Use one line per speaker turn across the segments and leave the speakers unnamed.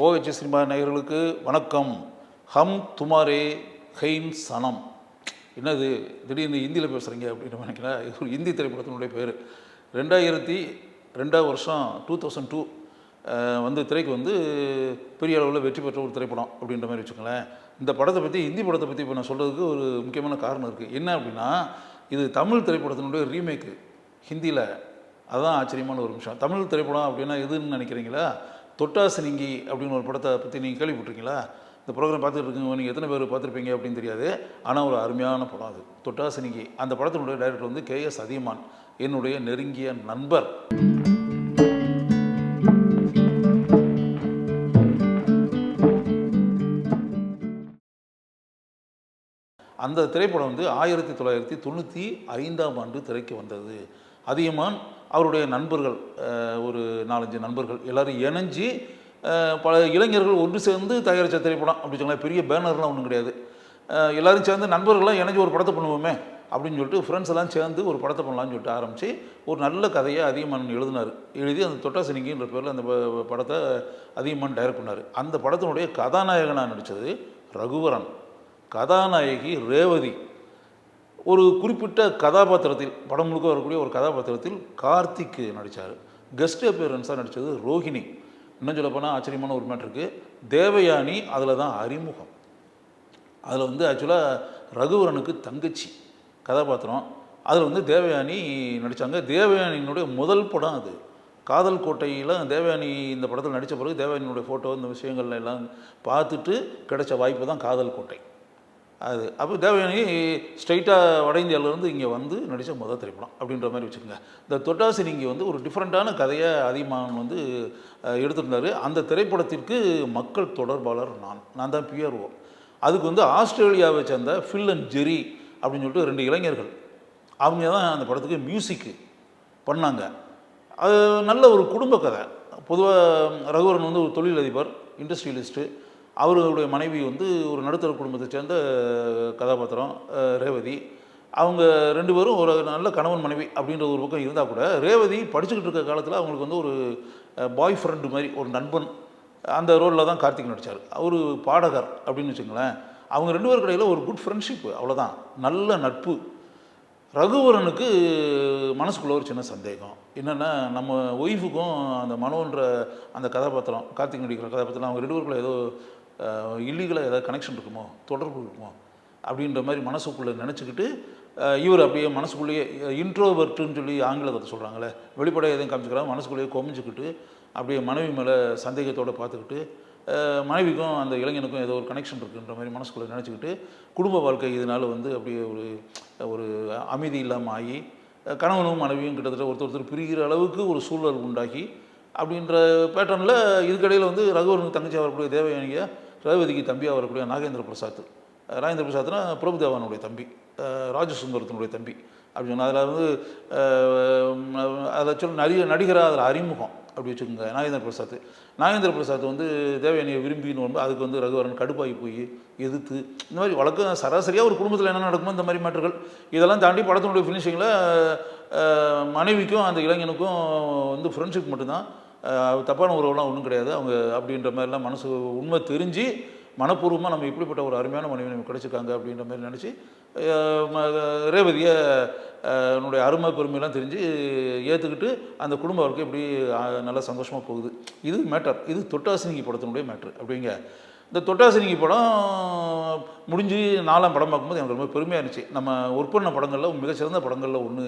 OH cinema நேயர்களுக்கு வணக்கம். ஹம் துமாரே ஹெய்ம் சனம். என்னது? திடீர்னு ஹிந்தியில் பேசுகிறீங்க அப்படின்னு நினைக்கிறேன் இது ஒரு ஹிந்தி திரைப்படத்தினுடைய பேர். ரெண்டாயிரத்தி ரெண்டாவது வருஷம் டூ தௌசண்ட் டூ வந்து திரைக்கு வந்து பெரிய அளவில் வெற்றி பெற்ற ஒரு திரைப்படம் அப்படின்ற மாதிரி வச்சுக்கோங்களேன். இந்த படத்தை பற்றி ஹிந்தி படத்தை பற்றி இப்போ நான் சொல்கிறதுக்கு ஒரு முக்கியமான காரணம் இருக்குது என்ன அப்படின்னா இது தமிழ் திரைப்படத்தினுடைய ரீமேக்கு ஹிந்தியில். அதுதான் ஆச்சரியமான ஒரு விஷயம் தமிழ் திரைப்படம் அப்படின்னா எதுன்னு நினைக்கிறீங்களா? தொட்டாசினிங்கி அப்படின்னு ஒரு படத்தை பற்றி நீங்கள் கேள்விப்பட்டிருக்கீங்களா? இந்த ப்ரோக்ராம் பார்த்துட்டு இருக்கீங்க நீங்கள் எத்தனை பேர் பார்த்துருப்பீங்க அப்படின்னு தெரியாது. ஆனால் ஒரு அருமையான படம் அது. தொட்டாசினிங்கி அந்த படத்தினுடைய டைரக்டர் வந்து கே எஸ் அதியமான் என்னுடைய நெருங்கிய நண்பர். அந்த திரைப்படம் வந்து ஆயிரத்தி தொள்ளாயிரத்தி தொண்ணூற்றி ஐந்தாம் ஆண்டு திரைக்கு வந்தது. அதியமான் அவருடைய நண்பர்கள் ஒரு நாலஞ்சு நண்பர்கள் எல்லாரும் இணைஞ்சி பல இளைஞர்கள் ஒன்று சேர்ந்து தயாரித்த திரைப்படம் அப்படி சொன்னால் பெரிய பேனர்லாம் ஒன்றும் கிடையாது. எல்லோரும் சேர்ந்து நண்பர்கள்லாம் இணைஞ்சு ஒரு படத்தை பண்ணுவோமே அப்படின்னு சொல்லிட்டு ஃப்ரெண்ட்ஸ் எல்லாம் சேர்ந்து ஒரு படத்தை பண்ணலாம்னு சொல்லிட்டு ஆரம்பித்து ஒரு நல்ல கதையை அதிகமான் எழுதினார். எழுதி அந்த தொட்டாசினிங்கின்ற பேரில் அந்த படத்தை அதிகமான் டைரக்ட் பண்ணார். அந்த படத்தினுடைய கதாநாயகனாக நடித்தது ரகுவரன். கதாநாயகி ரேவதி. ஒரு குறிப்பிட்ட கதாபாத்திரத்தில் படம் முழுக்க வரக்கூடிய ஒரு கதாபாத்திரத்தில் கார்த்திக் நடித்தார் கெஸ்ட் அப்பியரன்ஸாக நடித்தது ரோஹிணி. இன்னும் சொல்ல போனால் ஆச்சரியமான ஒரு மேட்ரு இருக்குது தேவயானி அதில் தான் அறிமுகம். அதில் வந்து ஆக்சுவலாக ரகுவரனுக்கு தங்கச்சி கதாபாத்திரம். அதில் வந்து தேவயானி நடித்தாங்க தேவயானியினுடைய முதல் படம் அது. காதல் கோட்டையில் தேவயானி இந்த படத்தில் நடித்த பிறகு தேவயானியினுடைய ஃபோட்டோ இந்த விஷயங்கள்ல எல்லாம் பார்த்துட்டு கிடைச்ச வாய்ப்பு தான் காதல் கோட்டை. அது அப்போ தேவயானி ஸ்ட்ரைட்டாக வட இந்தியாவிலேருந்து இங்கே வந்து நடித்த முதல் திரைப்படம் அப்படின்ற மாதிரி வச்சுக்கோங்க. இந்த தொட்டாசி நீங்கள் வந்து ஒரு டிஃப்ரெண்ட்டான கதையை அதிகமாக வந்து எடுத்திருந்தார். அந்த திரைப்படத்திற்கு மக்கள் தொடர்பாளர் நான். நான் தான் பிஆர்ஓ அதுக்கு வந்து ஆஸ்திரேலியாவை சேர்ந்த ஃபில் அண்ட் ஜெரி அப்படின்னு சொல்லிட்டு ரெண்டு இளைஞர்கள். அவங்க தான் அந்த படத்துக்கு மியூசிக்கு பண்ணாங்க. அது நல்ல ஒரு குடும்ப கதை. பொதுவாக ரகுவரன் வந்து ஒரு தொழிலதிபர் இண்டஸ்ட்ரியலிஸ்ட்டு அவர்களுடைய மனைவி வந்து ஒரு நடுத்தர குடும்பத்தை சேர்ந்த கதாபாத்திரம் ரேவதி. அவங்க ரெண்டு பேரும் ஒரு நல்ல கணவன் மனைவி அப்படின்ற ஒரு பக்கம் இருந்தால் கூட ரேவதி படிச்சுக்கிட்டு இருக்க காலத்தில் அவங்களுக்கு வந்து ஒரு பாய் ஃப்ரெண்டு மாதிரி ஒரு நண்பன் அந்த ரோலில் தான் கார்த்திக் நடித்தார் அவர் பாடகர் அப்படின்னு வச்சுங்களேன் அவங்க ரெண்டு பேர் கடையில் ஒரு குட் ஃப்ரெண்ட்ஷிப் அவ்வளோதான் நல்ல நட்பு. ரகுவரனுக்கு மனசுக்குள்ளே ஒரு சின்ன சந்தேகம். என்னென்னா நம்ம ஒய்ஃபுக்கும் அந்த மனோன்ற அந்த கதாபாத்திரம் கார்த்திக் நடிக்கிற கதாபாத்திரம் அவங்க ரெண்டு பேருக்குள்ள ஏதோ இல்லீகலாக ஏதாவது கனெக்ஷன் இருக்குமோ? தொடர்பு இருக்குமோ? அப்படின்ற மாதிரி மனசுக்குள்ளே நினச்சிக்கிட்டு இவர் அப்படியே மனசுக்குள்ளேயே இன்ட்ரோவர்ட்டுன்னு சொல்லி ஆங்கிலத்தை சொல்கிறாங்களே வெளிப்படையாக எதையும் காமிச்சுக்கிறாங்க மனசுக்குள்ளேயே கொமிஞ்சிக்கிட்டு அப்படியே மனைவி மேலே சந்தேகத்தோடு பார்த்துக்கிட்டு மனைவிக்கும் அந்த இளைஞனுக்கும் ஏதோ ஒரு கனெக்ஷன் இருக்குன்ற மாதிரி மனசுக்குள்ளே நினச்சிக்கிட்டு குடும்ப வாழ்க்கை இதனால் வந்து அப்படியே ஒரு ஒரு அமைதி இல்லாமல் ஆகி கணவனும் மனைவியும் கிட்டத்தட்ட ஒருத்தர் ஒருத்தர் பிரிகிற அளவுக்கு ஒரு சூழல் உண்டாகி அப்படின்ற பேட்டர்னில் இதுக்கடையில் வந்து ரகுவரனுக்கு தங்கச்சி வரக்கூடிய தேவயானியை ரேவதிக்கு தம்பியாக வரக்கூடிய நாகேந்திர பிரசாத். அஹ், ராஜேந்திர பிரசாத்னா பிரபுதேவானுடைய தம்பி. ராஜசுந்தரத்தினுடைய தம்பி. அப்படி சொன்னால் அதில் வந்து அதில் சொல்ல நடிகர் நடிகராக அதில் அறிமுகம். அப்படி வச்சுக்கோங்க நாகேந்திர பிரசாத். நாகேந்திர பிரசாத் வந்து தேவயானியை விரும்பின்னு வந்து அதுக்கு வந்து ரகுவரன் கடுப்பாகி போய் எதிர்த்து இந்த மாதிரி வழக்கம் சராசரியாக ஒரு குடும்பத்தில் என்ன நடக்குமோ இந்த மாதிரி மேட்டர்கள். இதெல்லாம் தாண்டி படத்தினுடைய ஃபினிஷிங்கில் மனைவிக்கும் அந்த இளைஞனுக்கும் வந்து ஃப்ரெண்ட்ஷிப் மட்டும்தான். தப்பான உறவுலாம் ஒன்றும் கிடையாது. அவங்க அப்படின்ற மாதிரிலாம் மனசு உண்மை தெரிஞ்சு மனப்பூர்வமாக நம்ம இப்படிப்பட்ட ஒரு அருமையான மனைவி நமக்கு கிடைச்சிருக்காங்க அப்படின்ற மாதிரி நினச்சி ரேவதியை என்னுடைய அருமை பெருமையெல்லாம் தெரிஞ்சு ஏற்றுக்கிட்டு அந்த குடும்ப வாழ்க்கை இப்படி நல்லா சந்தோஷமாக போகுது. இது மேட்டர் இது தொட்டாசினிங்கி படத்தினுடைய மேட்ரு அப்படிங்க. இந்த தொட்டாசினிக்கு படம் முடிஞ்சு நாலாம் படம் பார்க்கும்போது எனக்கு ரொம்ப பெருமையாக இருந்துச்சு. நம்ம ஒர்க் பண்ண படங்களில் மிகச்சிறந்த படங்களில் ஒன்று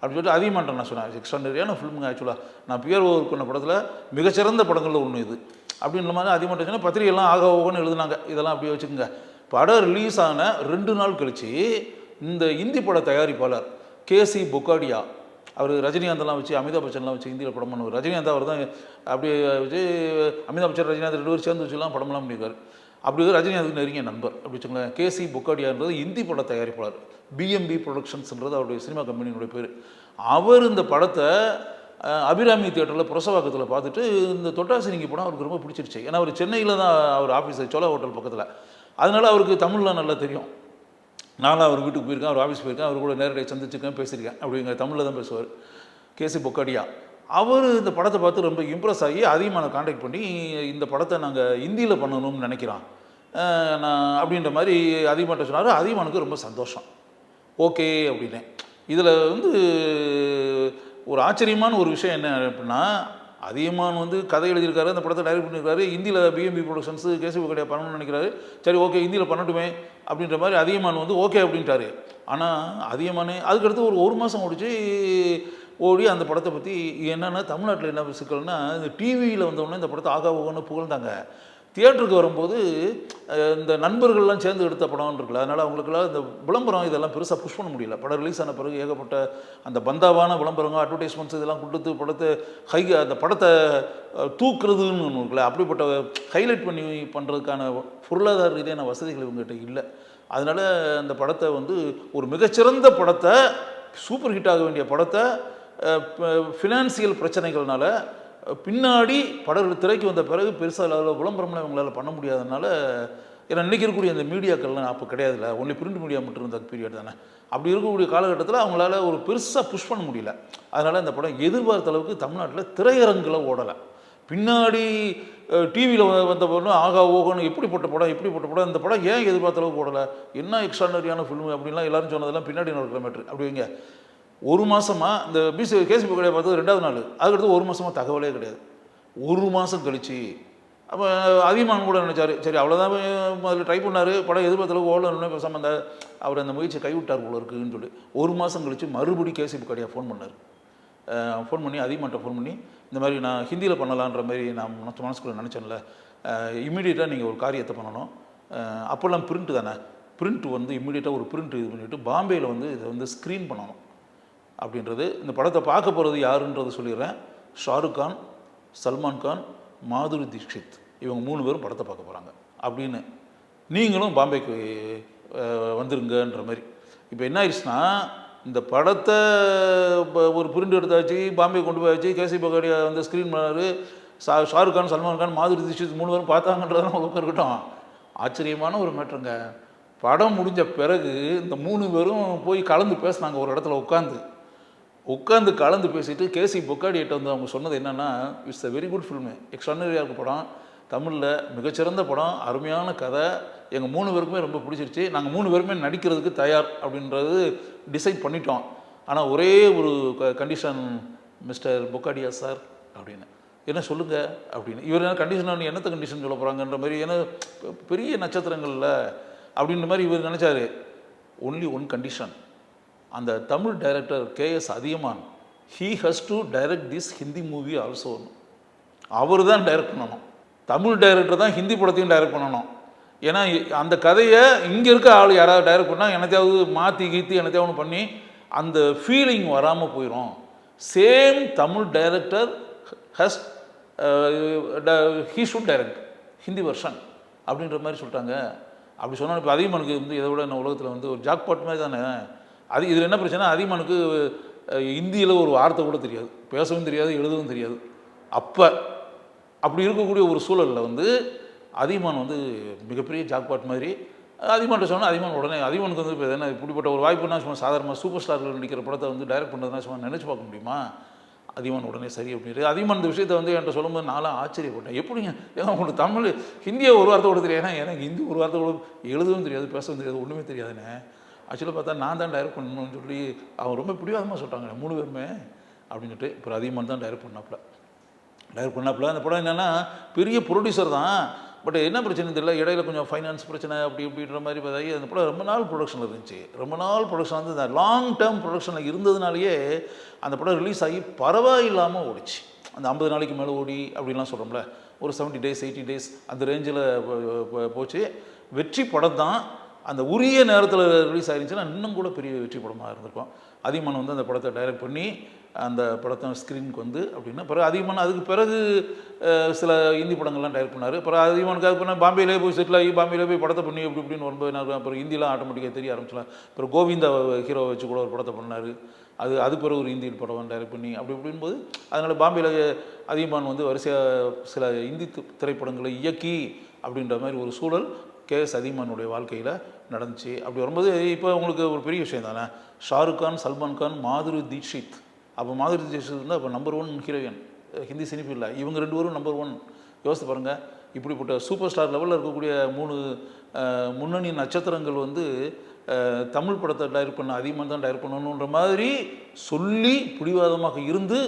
அப்படின்னு சொல்லிட்டு அதிகமாட்டேன் நான் சொன்னேன். எக்ஸ்ட்ராண்டரியான ஃபிலிமுங்க ஆக்சுவலாக நான் பியர் ஒர்க் பண்ண படத்தில் மிகச்சிறந்த படங்களில் ஒன்று இது. அப்படின்ற மாதிரி அதிகமாட்டம் சொன்னால் பத்திரிகைலாம் ஆக ஓகோன்னு எழுதுனாங்க. இதெல்லாம் அப்படியே வச்சுக்கோங்க. படம் ரிலீஸ் ஆன ரெண்டு நாள் கழித்து இந்த இந்தி பட தயாரிப்பாளர் கேசி பொக்காடியா அவர் ரஜினிகாந்தெல்லாம் வச்சு அமிதாப் பச்சன்லாம் வச்சு இந்தியில் படம் பண்ணுவார். ரஜினிகாந்த் அவர் தான் அப்படியே வச்சு அமிதாப் பச்சன் ரஜினிகாந்த் ரெண்டு பேரும் சேர்ந்து வச்சுலாம் படம்லாம் பண்ணியிருக்காரு. அப்படி வந்து ரஜினிகாந்துக்கு நெருங்கிய நண்பர். அப்படி வச்சுக்கோங்களேன் கேசி புக்காடியான்றது இந்தி பட தயாரிப்பாளர். பிஎம்பி ப்ரொடக்ஷன்ஸ்ன்றது அவருடைய சினிமா கம்பெனியினுடைய பேர். அவர் இந்த படத்தை அபிராமி தியேட்டரில் புரசவாக்கத்தில் பார்த்துட்டு இந்த தொட்டாசினிங்க படம் அவருக்கு ரொம்ப பிடிச்சிருச்சு. ஏன்னா அவர் சென்னையில் தான் அவர் ஆஃபீஸ் சோழா ஹோட்டல் பக்கத்தில். அதனால் அவருக்கு தமிழ்லாம் நல்லா தெரியும். நானும் அவர் வீட்டுக்கு போயிருக்கேன் அவர் ஆஃபீஸ் போயிருக்கேன் அவர் கூட நேரடியாக சந்திச்சிருக்கேன் பேசியிருக்கேன் அப்படிங்கிற தமிழில் தான் பேசுவார். கேசி பொக்காடியா அவர் இந்த படத்தை பார்த்து ரொம்ப இம்ப்ரெஸ் ஆகி அதிகமான காண்டாக்ட் பண்ணி இந்த படத்தை நாங்கள் ஹிந்தியில் பண்ணணும்னு நினைக்கிறான். நான் அப்படின்ற மாதிரி அதிகமாட்ட சொன்னார். அதிகமானுக்கு ரொம்ப சந்தோஷம். ஓகே அப்படின்னு இதில் வந்து ஒரு ஆச்சரியமான ஒரு விஷயம் என்ன அப்படின்னா அதிகமான் வந்து கதை எழுதியிருக்காரு அந்த படத்தை டைரக்ட் பண்ணியிருக்காரு. ஹிந்தியில் பிஎம்பி ப்ரொடக்ஷன்ஸ் கேசவ கடையா பண்ணணும்னு நினைக்கிறாரு. சரி ஓகே ஹிந்தியில் பண்ணட்டுமே அப்படின்ற மாதிரி அதியமான் வந்து ஓகே அப்படின்ட்டாரு. ஆனால் அதியமானே அதுக்கடுத்து ஒரு ஒரு மாதம் ஓடிச்சு ஓடி அந்த படத்தை பற்றி என்னென்னா தமிழ்நாட்டில் என்ன சிக்கல்னா இந்த டிவியில் வந்தவொடனே இந்த படத்தை ஆகா ஓகன்னு புகழ்ந்தாங்க. தியேட்டருக்கு வரும்போது இந்த நண்பர்கள்லாம் சேர்ந்து எடுத்த படம்னு இருக்குல்ல அதனால் அவங்களுக்குலாம் இந்த விளம்பரம் இதெல்லாம் பெருசாக புஷ் பண்ண முடியல. படம் ரிலீஸ் ஆன பிறகு ஏகப்பட்ட அந்த பந்தாவான விளம்பரங்க அட்வர்டைஸ்மெண்ட்ஸ் இதெல்லாம் கொடுத்து படத்தை ஹை அந்த படத்தை தூக்குறதுன்னு ஒன்று இருக்குல்ல அப்படிப்பட்ட ஹைலைட் பண்ணி பண்ணுறதுக்கான பொருளாதார ரீதியான வசதிகள் இவங்ககிட்ட இல்லை. அதனால் அந்த படத்தை வந்து ஒரு மிகச்சிறந்த படத்தை சூப்பர் ஹிட் ஆக வேண்டிய படத்தை ஃபினான்சியல் பிரச்சனைகள்னால பின்னாடி படங்கள் திரைக்கு வந்த பிறகு பெருசாக அளவில் விளம்பரம்லாம் இவங்களால் பண்ண முடியாதனால ஏன்னா இன்றைக்கி இருக்கக்கூடிய அந்த மீடியாக்கள்லாம் அப்போ கிடையாதுல ஒன்லி பிரிண்ட் மீடியா மட்டும் இருந்த பீரியட் தானே. அப்படி இருக்கக்கூடிய காலகட்டத்தில் அவங்களால ஒரு பெருசாக புஷ் பண்ண முடியல. அதனால் இந்த படம் எதிர்பார்த்த அளவுக்கு தமிழ்நாட்டில் திரையரங்கில் ஓடலை. பின்னாடி டிவியில் வந்த படம் ஆகா ஓகோன்னு எப்படிப்பட்ட படம் எப்படிப்பட்ட படம் இந்த படம் ஏன் எதிர்பார்த்த அளவுக்கு ஓடலை? என்ன எக்ஸ்ட்ராடனரியான ஃபில்மு அப்படின்லாம் எல்லாரும் சொன்னதெல்லாம் பின்னாடி நடக்கிற மேட்ரு அப்படிங்க ஒரு மாசமா இந்த பிசி கேசிபி கடையை பார்த்தது ரெண்டாவது நாள். அதுக்கடுத்து ஒரு மாசமா தகவலே கிடையாது. ஒரு மாதம் கழிச்சு. அப்போ அதிகமான கூட நினைச்சாரு. சரி அவ்வளோதான் அதில் ட்ரை பண்ணார். படம் எதிர்பார்த்தளவு ஓடணும்னு பேசாமல் அந்த அவர் அந்த முயற்சியை கைவிட்டார் போல இருக்குன்னு சொல்லி ஒரு மாதம் கழிச்சு மறுபடி கேசிபி கடையாக ஃபோன் பண்ணார். ஃபோன் பண்ணி அதிகமாட்ட ஃபோன் பண்ணி இந்த மாதிரி நான் ஹிந்தியில் பண்ணலான்ற மாதிரி நான் மனசு மனசுக்குள்ள நினச்சேன்ல. இம்மிடியேட்டாக நீங்கள் ஒரு காரியத்தை பண்ணணும். அப்போல்லாம் பிரிண்ட்டு தானே? பிரிண்ட் வந்து இம்மிடியேட்டாக ஒரு பிரிண்ட் இது பண்ணிவிட்டு பாம்பேயில் வந்து இதை வந்து ஸ்க்ரீன் பண்ணணும். அப்படின்றது இந்த படத்தை பார்க்க போகிறது யாருன்றது சொல்லிடுறேன். ஷாருக் கான் சல்மான் கான் மாதுரி தீக்ஷித். இவங்க மூணு பேரும் படத்தை பார்க்க போகிறாங்க அப்படின்னு நீங்களும் பாம்பேக்கு வந்துருங்கன்ற மாதிரி. இப்போ என்ன ஆயிடுச்சுன்னா இந்த படத்தை இப்போ ஒரு பிரிண்ட் எடுத்தாச்சு பாம்பே கொண்டு போயாச்சு கேசி பகாடியா வந்து ஸ்க்ரீன் பண்ணார் ஷா ஷாருக் கான் சல்மான் கான் மாதுரி தீக்ஷித் மூணு பேரும் பார்த்தாங்கன்றதெல்லாம் ஒரு இருக்கட்டும். ஆச்சரியமான ஒரு மேட்ருங்க படம் முடிஞ்ச பிறகு இந்த மூணு பேரும் போய் கலந்து பேசுனாங்க ஒரு இடத்துல உட்காந்து உட்காந்து கலந்து பேசிட்டு கேசி பொக்காடியிட்ட வந்து அவங்க சொன்னது என்னென்னா it's a very good film எக்ஸ்ட்ரானரியாக இருக்க படம். தமிழில் மிகச்சிறந்த படம். அருமையான கதை. எங்கள் மூணு பேருக்குமே ரொம்ப பிடிச்சிருச்சு. நாங்கள் மூணு பேருமே நடிக்கிறதுக்கு தயார் அப்படின்றது டிசைட் பண்ணிட்டோம். ஆனால் ஒரே ஒரு கண்டிஷன் மிஸ்டர் பொக்காடியா சார் அப்படின்னு. என்ன சொல்லுங்கள் அப்படின்னு. இவர் என்ன கண்டிஷன் என்னத்த கண்டிஷன் சொல்ல போகிறாங்கன்ற மாதிரி ஏன்னா பெரிய நட்சத்திரங்கள்ல அப்படின்ற மாதிரி இவர் நினச்சாரு. ஒன்லி ஒன் கண்டிஷன் அந்த Tamil director KS Athiyaman he has to direct this Hindi movie also அவர் தான் டைரக்ட் பண்ணணும். தமிழ் டைரக்டர் தான் ஹிந்தி படத்தையும் டைரக்ட் பண்ணணும். ஏன்னா அந்த கதையை இங்கே இருக்க ஆள் யாராவது டைரக்ட் பண்ணால் என்னத்தையாவது மாற்றி கீத்தி என்னத்தையாவது பண்ணி அந்த ஃபீலிங் வராமல் போயிடும் same Tamil director has he should direct Hindi version அப்படின்ற மாதிரி சொல்லிட்டாங்க. அப்படி சொன்னால் இப்போ அதிகமானுக்கு வந்து இதை விட இந்த உலகத்தில் வந்து ஒரு ஜாக்பாட் மாதிரி தானே? அது இதில் என்ன பிரச்சனை? அதிகமானுக்கு இந்தியில் ஒரு வார்த்தை கூட தெரியாது. பேசவும் தெரியாது எழுதவும் தெரியாது. அப்போ அப்படி இருக்கக்கூடிய ஒரு சூழலில் வந்து அதிகமான் வந்து மிகப்பெரிய ஜாக்பாட் மாதிரி அதிகமான்ட்ட சொன்னால் அதிகமான் உடனே அதிகமானுக்கு வந்து இப்போ என்ன இப்படிப்பட்ட ஒரு வாய்ப்புனா சும்மா சாதாரணமாக சூப்பர் ஸ்டார்கள் நடிக்கிற படத்தை வந்து டைரக்ட் பண்ணுறதுனா சும்மா நினச்சி பார்க்க முடியுமா? அதிகமான் உடனே சரி அப்படின்ட்டு அதிகமான் இந்த விஷயத்தை வந்து என்கிட்ட சொல்லும்போது நானும் ஆச்சரியப்பட்டேன். எப்படிங்க? ஏன்னா உங்களுக்கு தமிழ் ஹிந்தியை ஒரு வார்த்தை கூட தெரியாது. ஏன்னா எனக்கு ஹிந்தி ஒரு வார்த்தை கூட எழுதவும் தெரியாது பேசவும் தெரியாது ஒன்றுமே தெரியாதுண்ணே ஆக்சுவலாக பார்த்தா நான் தான் டைரக்ட் பண்ணணும்னு சொல்லி அவன் ரொம்ப பிடிவாதமாக சொல்லிட்டாங்க. மூணு பேருமே அப்படின்னு சொல்லிட்டு இப்போ அதிகமாக தான் டைரக்ட் பண்ணாப்புல. டைரக்ட் பண்ணாப்புல. அந்த படம் என்னென்னா பெரிய ப்ரொடியூசர் தான். பட் என்ன பிரச்சனை தெரியல. இடையில கொஞ்சம் ஃபைனான்ஸ் பிரச்சனை அப்படி இப்படின்ற மாதிரி பார்த்தாக்கி அந்த படம் ரொம்ப நாள் ப்ரொடக்ஷனில் இருந்துச்சு. ரொம்ப நாள் ப்ரொடக்ஷன் வந்து இந்த லாங் டேர்ம் ப்ரொடக்ஷனில் இருந்ததுனாலேயே அந்த படம் ரிலீஸ் ஆகி பரவாயில்லாமல் ஓடிச்சு. அந்த ஐம்பது நாளைக்கு மேலே ஓடி அப்படின்லாம் சொல்கிறோம்ல ஒரு செவன்ட்டி டேஸ் எயிட்டி டேஸ் அந்த ரேஞ்சில் போச்சு. வெற்றி படம் தான் அந்த உரிய நேரத்தில் ரிலீஸ் ஆகிருந்துச்சுன்னா இன்னும் கூட பெரிய வெற்றி படமாக இருந்திருக்கும். அதிகமான வந்து அந்த படத்தை டைரக்ட் பண்ணி அந்த படத்தை ஸ்க்ரீனுக்கு வந்து அப்படின்னா பிறகு அதிகமான அதுக்கு பிறகு சில இந்தி படங்கள்லாம் டைரக்ட் பண்ணார். அப்புறம் அதிகமானுக்கு அது பண்ணால் பாம்பேலே போய் செட்டில் ஆகி பாம்பேலே போய் படத்தை பண்ணி இப்படி இப்படின்னு வரும்போது என்ன அப்புறம் ஹிந்திலாம் ஆட்டோமேட்டிக்காக தெரிய ஆரம்பிச்சலாம் அப்புறம் கோவிந்தா ஹீரோ வச்சு கூட ஒரு படத்தை பண்ணார். அது அது பிறகு ஒரு ஹிந்தி படம் டைரக்ட் பண்ணி அப்படி அப்படின்போது அதனால் பாம்பேல அதிகமான் வந்து வரிசையாக சில இந்தி திரைப்படங்களை இயக்கி அப்படின்ற மாதிரி ஒரு சூழல் கே எஸ் வாழ்க்கையில் நடந்துச்சு. அப்படி வரும்போது இப்போ உங்களுக்கு ஒரு பெரிய விஷயம் தானே? ஷாருக் கான் சல்மான் கான் மாதுரி தீக்ஷித் அப்போ மாதுரி தீட்சித் வந்து அப்போ நம்பர் ஒன் ஹீரோயின் ஹிந்தி சினிஃபீல்டில் இவங்க ரெண்டு பேரும் நம்பர் ஒன் யோசித்து பாருங்கள் இப்படிப்பட்ட சூப்பர் ஸ்டார் லெவலில் இருக்கக்கூடிய மூணு முன்னணி நட்சத்திரங்கள் வந்து தமிழ் படத்தை டைரக்ட் பண்ண அதிகமாக தான் டைரக்ட் பண்ணணுன்ற மாதிரி சொல்லி பிடிவாதமாக இருந்து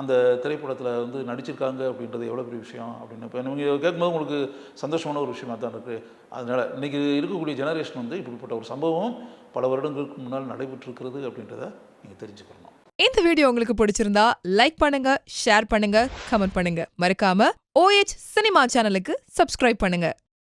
அந்த திரைப்படத்தில் வந்து நடிச்சிருக்காங்க அப்படின்றது எவ்வளோ பெரிய விஷயம் அப்படின்னு. இப்போ நீங்கள் கேட்கும்போது உங்களுக்கு சந்தோஷமான ஒரு விஷயமாக தான் இருக்குது அதனால் இன்றைக்கி இருக்கக்கூடிய ஜெனரேஷன் வந்து இப்படிப்பட்ட ஒரு சம்பவம் பல வருடங்களுக்கு முன்னால் நடைபெற்றிருக்கிறது அப்படின்றத நீங்கள் தெரிஞ்சுக்கணும்.
இந்த வீடியோ உங்களுக்கு பிடிச்சிருந்தா லைக் பண்ணுங்க ஷேர் பண்ணுங்க கமெண்ட் பண்ணுங்க. மறக்காம ஓஎச் சினிமா சேனலுக்கு சப்ஸ்கிரைப் பண்ணுங்க.